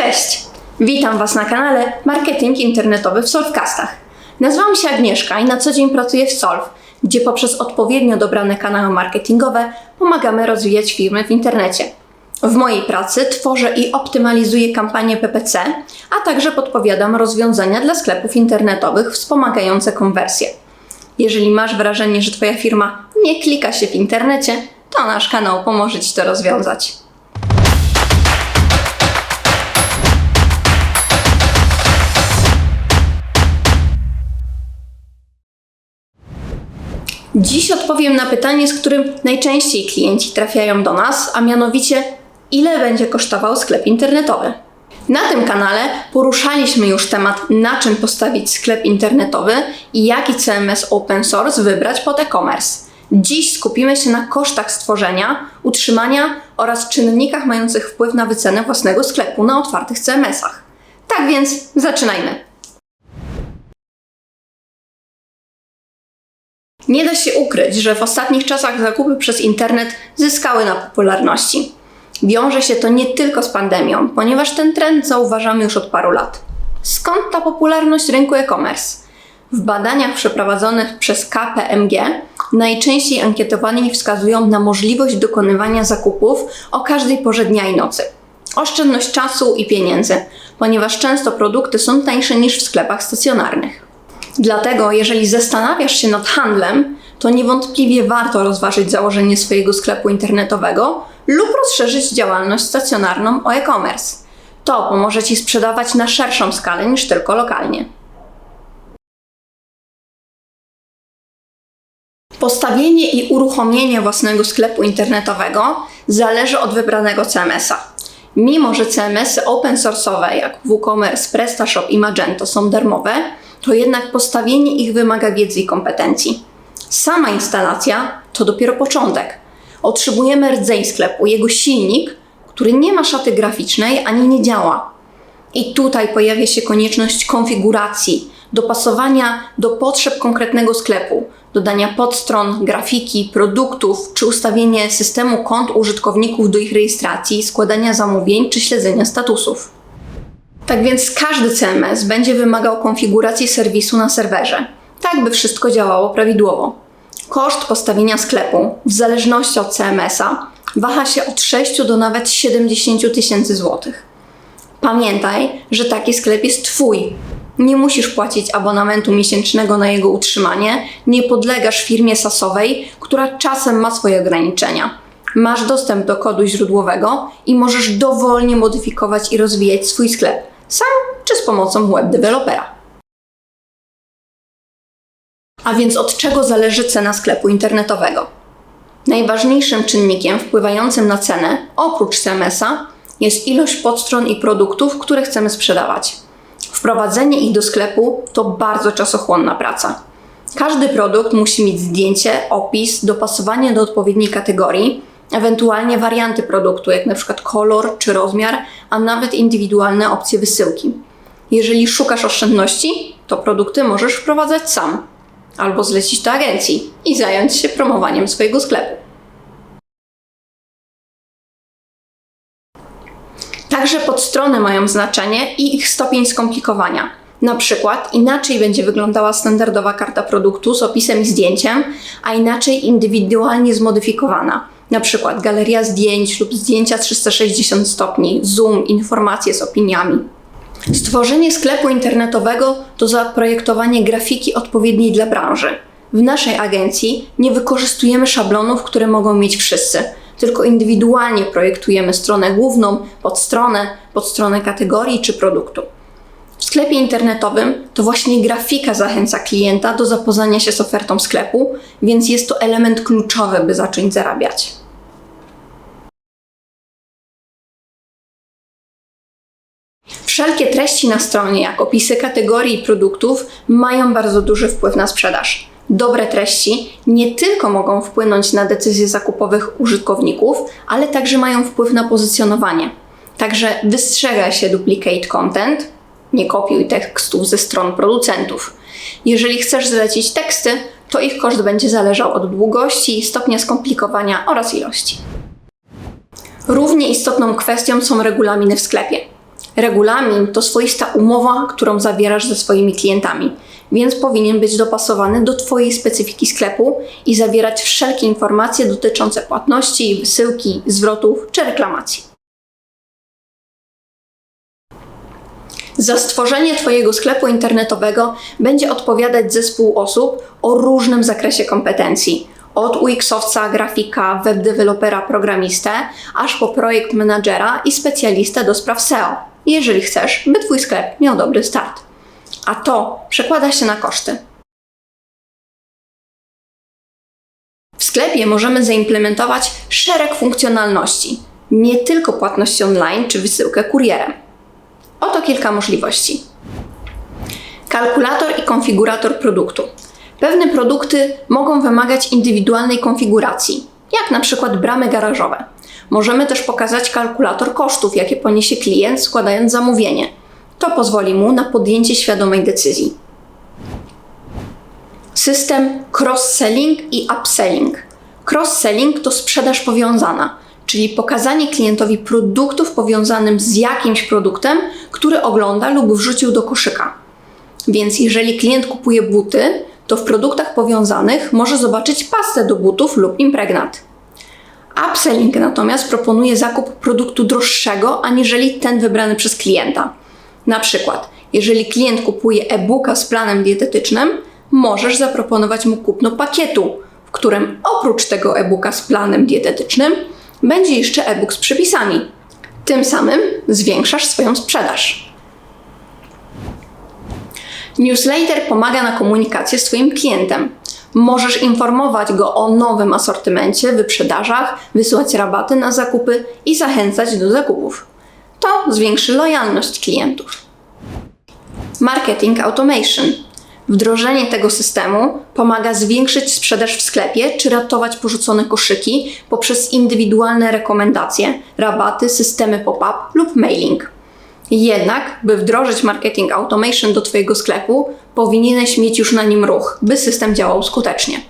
Cześć! Witam Was na kanale Marketing Internetowy w Solvecastach. Nazywam się Agnieszka i na co dzień pracuję w Solv, gdzie poprzez odpowiednio dobrane kanały marketingowe pomagamy rozwijać firmy w internecie. W mojej pracy tworzę i optymalizuję kampanie PPC, a także podpowiadam rozwiązania dla sklepów internetowych wspomagające konwersję. Jeżeli masz wrażenie, że Twoja firma nie klika się w internecie, to nasz kanał pomoże Ci to rozwiązać. Dziś odpowiem na pytanie, z którym najczęściej klienci trafiają do nas, a mianowicie ile będzie kosztował sklep internetowy. Na tym kanale poruszaliśmy już temat, na czym postawić sklep internetowy i jaki CMS open source wybrać pod e-commerce. Dziś skupimy się na kosztach stworzenia, utrzymania oraz czynnikach mających wpływ na wycenę własnego sklepu na otwartych CMS-ach. Tak więc zaczynajmy. Nie da się ukryć, że w ostatnich czasach zakupy przez internet zyskały na popularności. Wiąże się to nie tylko z pandemią, ponieważ ten trend zauważamy już od paru lat. Skąd ta popularność rynku e-commerce? W badaniach przeprowadzonych przez KPMG najczęściej ankietowani wskazują na możliwość dokonywania zakupów o każdej porze dnia i nocy. Oszczędność czasu i pieniędzy, ponieważ często produkty są tańsze niż w sklepach stacjonarnych. Dlatego, jeżeli zastanawiasz się nad handlem, to niewątpliwie warto rozważyć założenie swojego sklepu internetowego lub rozszerzyć działalność stacjonarną o e-commerce. To pomoże Ci sprzedawać na szerszą skalę niż tylko lokalnie. Postawienie i uruchomienie własnego sklepu internetowego zależy od wybranego CMS-a. Mimo, że CMS-y open source'owe jak WooCommerce, PrestaShop i Magento są darmowe, to jednak postawienie ich wymaga wiedzy i kompetencji. Sama instalacja to dopiero początek. Otrzymujemy rdzeń sklepu, jego silnik, który nie ma szaty graficznej ani nie działa. I tutaj pojawia się konieczność konfiguracji, dopasowania do potrzeb konkretnego sklepu, dodania podstron, grafiki, produktów, czy ustawienie systemu kont użytkowników do ich rejestracji, składania zamówień czy śledzenia statusów. Tak więc każdy CMS będzie wymagał konfiguracji serwisu na serwerze, tak by wszystko działało prawidłowo. Koszt postawienia sklepu, w zależności od CMS-a, waha się od 6 do nawet 70 tysięcy złotych. Pamiętaj, że taki sklep jest Twój. Nie musisz płacić abonamentu miesięcznego na jego utrzymanie, nie podlegasz firmie sasowej, która czasem ma swoje ograniczenia. Masz dostęp do kodu źródłowego i możesz dowolnie modyfikować i rozwijać swój sklep, sam czy z pomocą web dewelopera. A więc od czego zależy cena sklepu internetowego? Najważniejszym czynnikiem wpływającym na cenę, oprócz CMS-a, jest ilość podstron i produktów, które chcemy sprzedawać. Wprowadzenie ich do sklepu to bardzo czasochłonna praca. Każdy produkt musi mieć zdjęcie, opis, dopasowanie do odpowiedniej kategorii, ewentualnie warianty produktu, jak na przykład kolor czy rozmiar, a nawet indywidualne opcje wysyłki. Jeżeli szukasz oszczędności, to produkty możesz wprowadzać sam albo zlecić to agencji i zająć się promowaniem swojego sklepu. Także podstrony mają znaczenie i ich stopień skomplikowania. Na przykład inaczej będzie wyglądała standardowa karta produktu z opisem i zdjęciem, a inaczej indywidualnie zmodyfikowana. Na przykład galeria zdjęć lub zdjęcia 360 stopni, zoom, informacje z opiniami. Stworzenie sklepu internetowego to zaprojektowanie grafiki odpowiedniej dla branży. W naszej agencji nie wykorzystujemy szablonów, które mogą mieć wszyscy, tylko indywidualnie projektujemy stronę główną, podstronę, podstronę kategorii czy produktu. W sklepie internetowym to właśnie grafika zachęca klienta do zapoznania się z ofertą sklepu, więc jest to element kluczowy, by zacząć zarabiać. Wszelkie treści na stronie, jak opisy kategorii i produktów, mają bardzo duży wpływ na sprzedaż. Dobre treści nie tylko mogą wpłynąć na decyzje zakupowych użytkowników, ale także mają wpływ na pozycjonowanie. Także wystrzega się duplicate content, nie kopiuj tekstów ze stron producentów. Jeżeli chcesz zlecić teksty, to ich koszt będzie zależał od długości, stopnia skomplikowania oraz ilości. Równie istotną kwestią są regulaminy w sklepie. Regulamin to swoista umowa, którą zawierasz ze swoimi klientami, więc powinien być dopasowany do Twojej specyfiki sklepu i zawierać wszelkie informacje dotyczące płatności, wysyłki, zwrotów czy reklamacji. Za stworzenie Twojego sklepu internetowego będzie odpowiadać zespół osób o różnym zakresie kompetencji. Od UX-owca, grafika, webdewelopera, programistę, aż po projekt menadżera i specjalistę do spraw SEO, jeżeli chcesz, by Twój sklep miał dobry start. A to przekłada się na koszty. W sklepie możemy zaimplementować szereg funkcjonalności, nie tylko płatność online czy wysyłkę kurierem. Oto kilka możliwości. Kalkulator i konfigurator produktu. Pewne produkty mogą wymagać indywidualnej konfiguracji, jak na przykład bramy garażowe. Możemy też pokazać kalkulator kosztów, jakie poniesie klient składając zamówienie. To pozwoli mu na podjęcie świadomej decyzji. System cross-selling i upselling. Cross-selling to sprzedaż powiązana, czyli pokazanie klientowi produktów powiązanym z jakimś produktem, który ogląda lub wrzucił do koszyka. Więc jeżeli klient kupuje buty, to w produktach powiązanych może zobaczyć pastę do butów lub impregnat. Upselling natomiast proponuje zakup produktu droższego aniżeli ten wybrany przez klienta. Na przykład, jeżeli klient kupuje e-booka z planem dietetycznym, możesz zaproponować mu kupno pakietu, w którym oprócz tego e-booka z planem dietetycznym będzie jeszcze e-book z przepisami. Tym samym zwiększasz swoją sprzedaż. Newsletter pomaga na komunikację z Twoim klientem. Możesz informować go o nowym asortymencie, wyprzedażach, wysyłać rabaty na zakupy i zachęcać do zakupów. To zwiększy lojalność klientów. Marketing Automation. Wdrożenie tego systemu pomaga zwiększyć sprzedaż w sklepie czy ratować porzucone koszyki poprzez indywidualne rekomendacje, rabaty, systemy pop-up lub mailing. Jednak, by wdrożyć marketing automation do Twojego sklepu, powinieneś mieć już na nim ruch, by system działał skutecznie.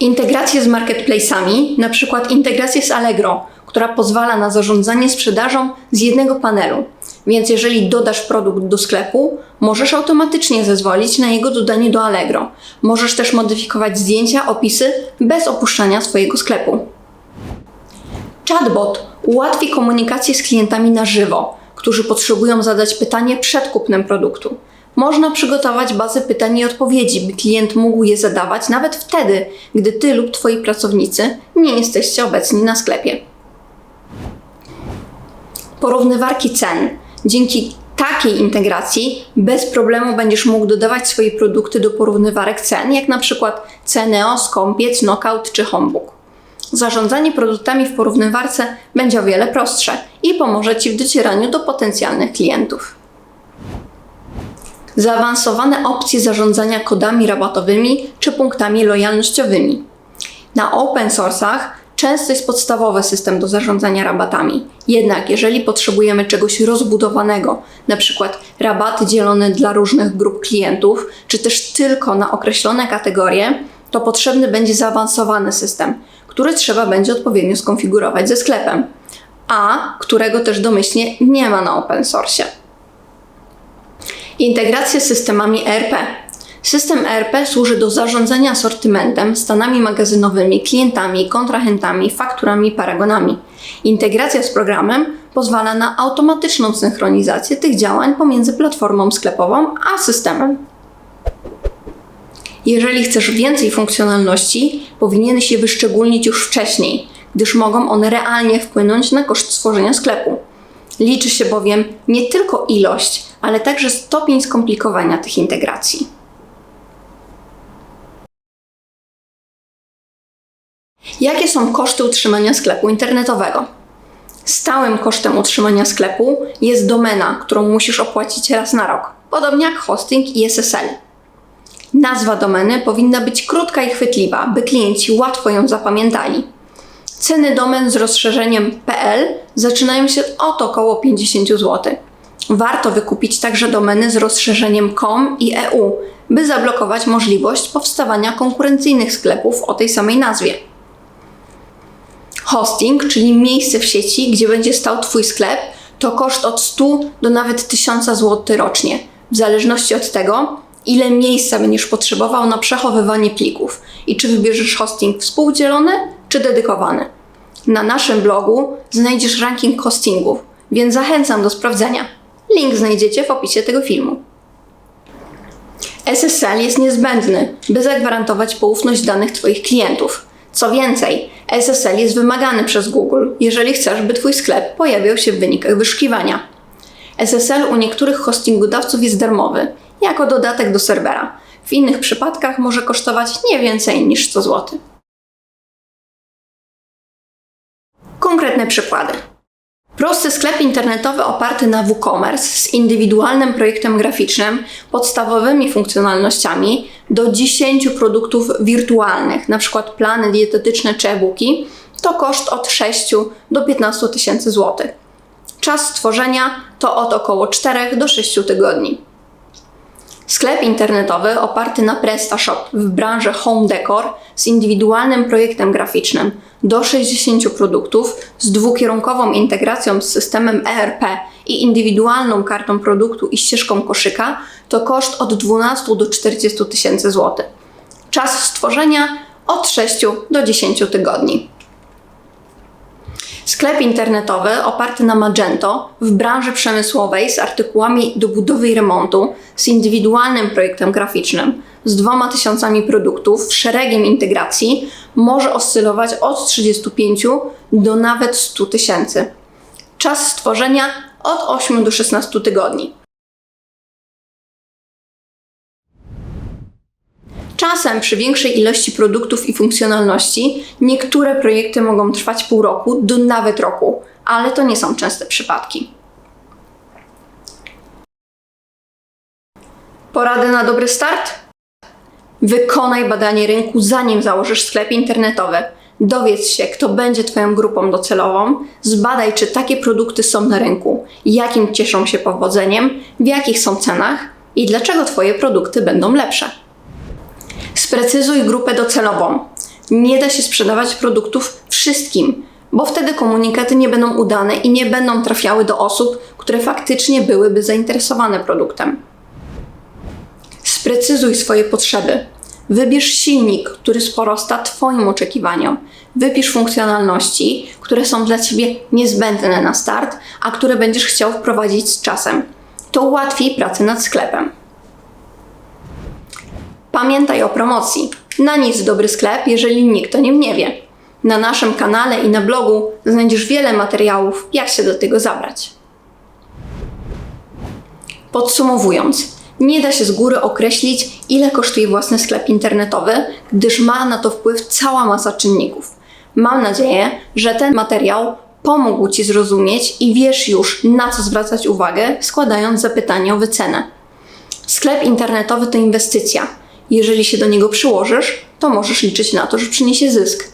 Integracje z marketplace'ami, na przykład integrację z Allegro, która pozwala na zarządzanie sprzedażą z jednego panelu. Więc jeżeli dodasz produkt do sklepu, możesz automatycznie zezwolić na jego dodanie do Allegro. Możesz też modyfikować zdjęcia, opisy bez opuszczania swojego sklepu. Chatbot ułatwi komunikację z klientami na żywo, którzy potrzebują zadać pytanie przed kupnem produktu. Można przygotować bazę pytań i odpowiedzi, by klient mógł je zadawać nawet wtedy, gdy ty lub twoi pracownicy nie jesteście obecni na sklepie. Porównywarki cen. Dzięki takiej integracji bez problemu będziesz mógł dodawać swoje produkty do porównywarek cen, jak na przykład Ceneo, Skąpiec, Knockout czy Homebook. Zarządzanie produktami w porównywarce będzie o wiele prostsze i pomoże Ci w docieraniu do potencjalnych klientów. Zaawansowane opcje zarządzania kodami rabatowymi czy punktami lojalnościowymi. Na open source'ach często jest podstawowy system do zarządzania rabatami. Jednak jeżeli potrzebujemy czegoś rozbudowanego, np. rabaty dzielone dla różnych grup klientów, czy też tylko na określone kategorie, to potrzebny będzie zaawansowany system, który trzeba będzie odpowiednio skonfigurować ze sklepem, a którego też domyślnie nie ma na open source. Integracja z systemami ERP. System ERP służy do zarządzania asortymentem, stanami magazynowymi, klientami, kontrahentami, fakturami, paragonami. Integracja z programem pozwala na automatyczną synchronizację tych działań pomiędzy platformą sklepową a systemem. Jeżeli chcesz więcej funkcjonalności, powinieneś je wyszczególnić już wcześniej, gdyż mogą one realnie wpłynąć na koszt stworzenia sklepu. Liczy się bowiem nie tylko ilość, ale także stopień skomplikowania tych integracji. Jakie są koszty utrzymania sklepu internetowego? Stałym kosztem utrzymania sklepu jest domena, którą musisz opłacić raz na rok, podobnie jak hosting i SSL. Nazwa domeny powinna być krótka i chwytliwa, by klienci łatwo ją zapamiętali. Ceny domen z rozszerzeniem .pl zaczynają się od około 50 zł. Warto wykupić także domeny z rozszerzeniem .com i EU, by zablokować możliwość powstawania konkurencyjnych sklepów o tej samej nazwie. Hosting, czyli miejsce w sieci, gdzie będzie stał Twój sklep, To koszt od 100 do nawet 1000 zł rocznie, w zależności od tego, ile miejsca będziesz potrzebował na przechowywanie plików i czy wybierzesz hosting współdzielony czy dedykowany. Na naszym blogu znajdziesz ranking hostingów, więc zachęcam do sprawdzenia. Link znajdziecie w opisie tego filmu. SSL jest niezbędny, by zagwarantować poufność danych Twoich klientów. Co więcej, SSL jest wymagany przez Google, jeżeli chcesz, by Twój sklep pojawiał się w wynikach wyszukiwania. SSL u niektórych hostingodawców jest darmowy, jako dodatek do serwera. W innych przypadkach może kosztować nie więcej niż 100 zł. Konkretne przykłady. Prosty sklep internetowy oparty na WooCommerce z indywidualnym projektem graficznym, podstawowymi funkcjonalnościami do 10 produktów wirtualnych, np. plany dietetyczne czy e-booki, to koszt od 6 do 15 tysięcy złotych. Czas stworzenia to od około 4 do 6 tygodni. Sklep internetowy oparty na PrestaShop w branży home decor z indywidualnym projektem graficznym do 60 produktów z dwukierunkową integracją z systemem ERP i indywidualną kartą produktu i ścieżką koszyka to koszt od 12 do 40 tysięcy złotych. Czas stworzenia od 6 do 10 tygodni. Sklep internetowy oparty na Magento w branży przemysłowej z artykułami do budowy i remontu, z indywidualnym projektem graficznym, z dwoma tysiącami produktów, szeregiem integracji może oscylować od 35 do nawet 100 tysięcy. Czas stworzenia od 8 do 16 tygodni. Czasem przy większej ilości produktów i funkcjonalności niektóre projekty mogą trwać pół roku do nawet roku, ale to nie są częste przypadki. Porady na dobry start? Wykonaj badanie rynku zanim założysz sklep internetowy. Dowiedz się, kto będzie Twoją grupą docelową, zbadaj, czy takie produkty są na rynku, jakim cieszą się powodzeniem, w jakich są cenach i dlaczego Twoje produkty będą lepsze. Sprecyzuj grupę docelową. Nie da się sprzedawać produktów wszystkim, bo wtedy komunikaty nie będą udane i nie będą trafiały do osób, które faktycznie byłyby zainteresowane produktem. Sprecyzuj swoje potrzeby. Wybierz silnik, który sprosta Twoim oczekiwaniom. Wypisz funkcjonalności, które są dla Ciebie niezbędne na start, a które będziesz chciał wprowadzić z czasem. To ułatwi pracę nad sklepem. Pamiętaj o promocji. Na nic dobry sklep, jeżeli nikt o nim nie wie. Na naszym kanale i na blogu znajdziesz wiele materiałów, jak się do tego zabrać. Podsumowując, nie da się z góry określić, ile kosztuje własny sklep internetowy, gdyż ma na to wpływ cała masa czynników. Mam nadzieję, że ten materiał pomógł Ci zrozumieć i wiesz już, na co zwracać uwagę, składając zapytanie o wycenę. Sklep internetowy to inwestycja. Jeżeli się do niego przyłożysz, to możesz liczyć na to, że przyniesie zysk.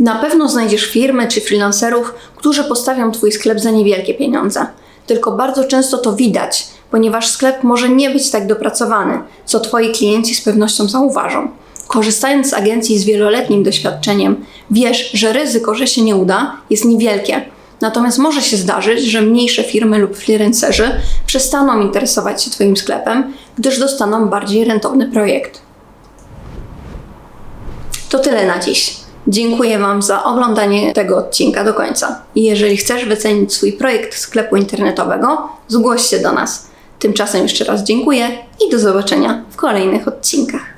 Na pewno znajdziesz firmy czy freelancerów, którzy postawią Twój sklep za niewielkie pieniądze. Tylko bardzo często to widać, ponieważ sklep może nie być tak dopracowany, co Twoi klienci z pewnością zauważą. Korzystając z agencji z wieloletnim doświadczeniem, wiesz, że ryzyko, że się nie uda, jest niewielkie. Natomiast może się zdarzyć, że mniejsze firmy lub freelancerzy przestaną interesować się Twoim sklepem, gdyż dostaną bardziej rentowny projekt. To tyle na dziś. Dziękuję Wam za oglądanie tego odcinka do końca. I jeżeli chcesz wycenić swój projekt sklepu internetowego, zgłoś się do nas. Tymczasem jeszcze raz dziękuję i do zobaczenia w kolejnych odcinkach.